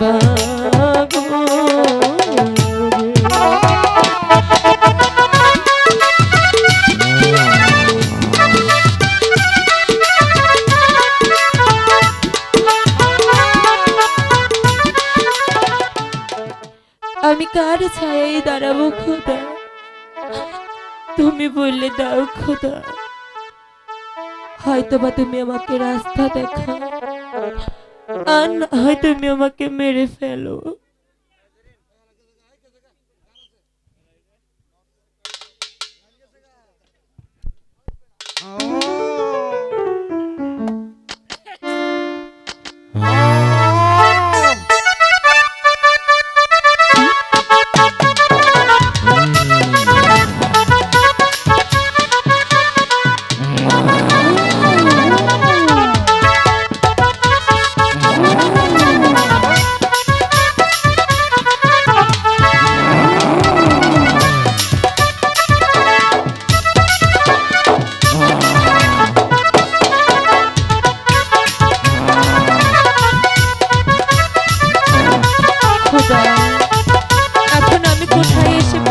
আমি কার ছায়াই দাঁড়াবো খোদা? তুমি বললে দাও খোদা। হয়তো বা তুমি আমাকে রাস্তা দেখা আর না হয় তুমি আমাকে মেরে ফেলো।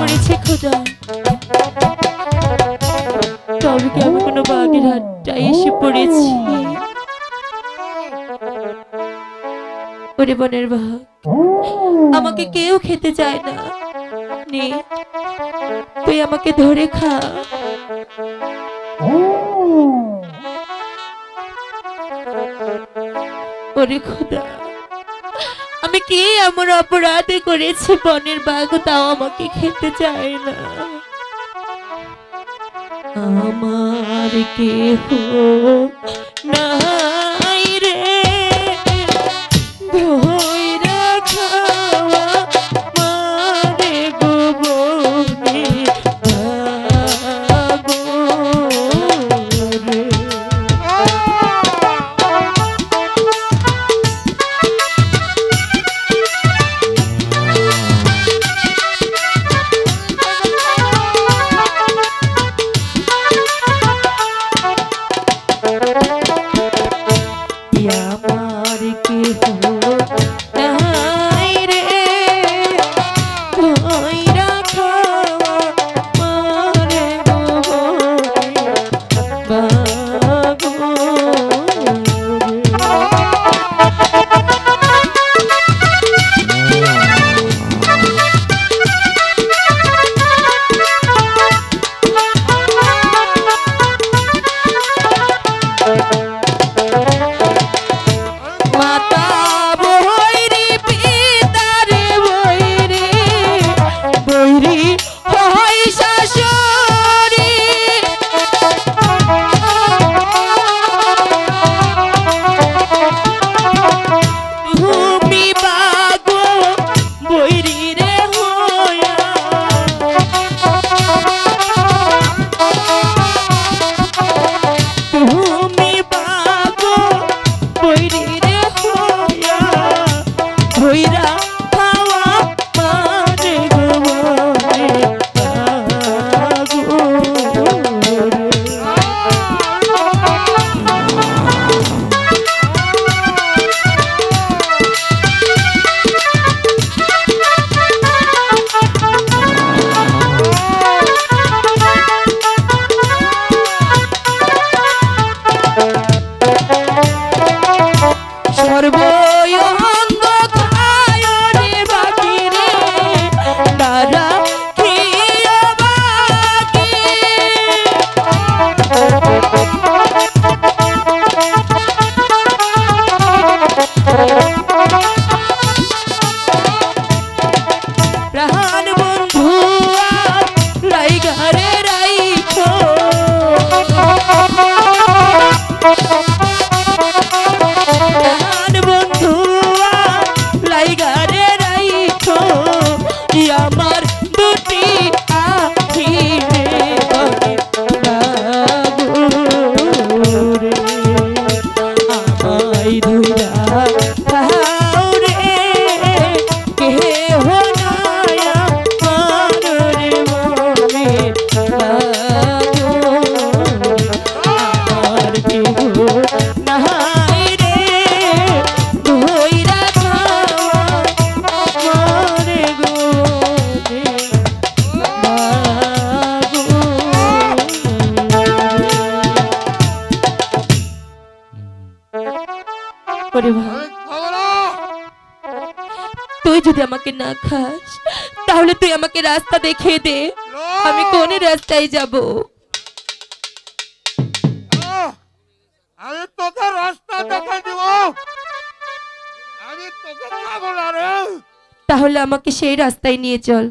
কোথায় খোদা। তবে কি আমি কোনো বাঘের হাটটায় এসে পড়েছি? ওরে বনের বাঘ, আমাকে কেউ খেতে চায় না। নে, তুই আমাকে ধরে খা। ওরে খোদা। আমি কি এমন অপরাধে করেছি, বনের বাঘ তাও আমাকে খেতে চায় না। আমার কেহ নাই Thank you. yeah তুই যদি আমাকে না খাস তাহলে তুই আমাকে রাস্তা দেখিয়ে দে। আমি কোন রাস্তায় যাব? আমি তোকে রাস্তা দিব। আমি তোকে না রে। তাহলে আমাকে সেই রাস্তায় নিয়ে চল।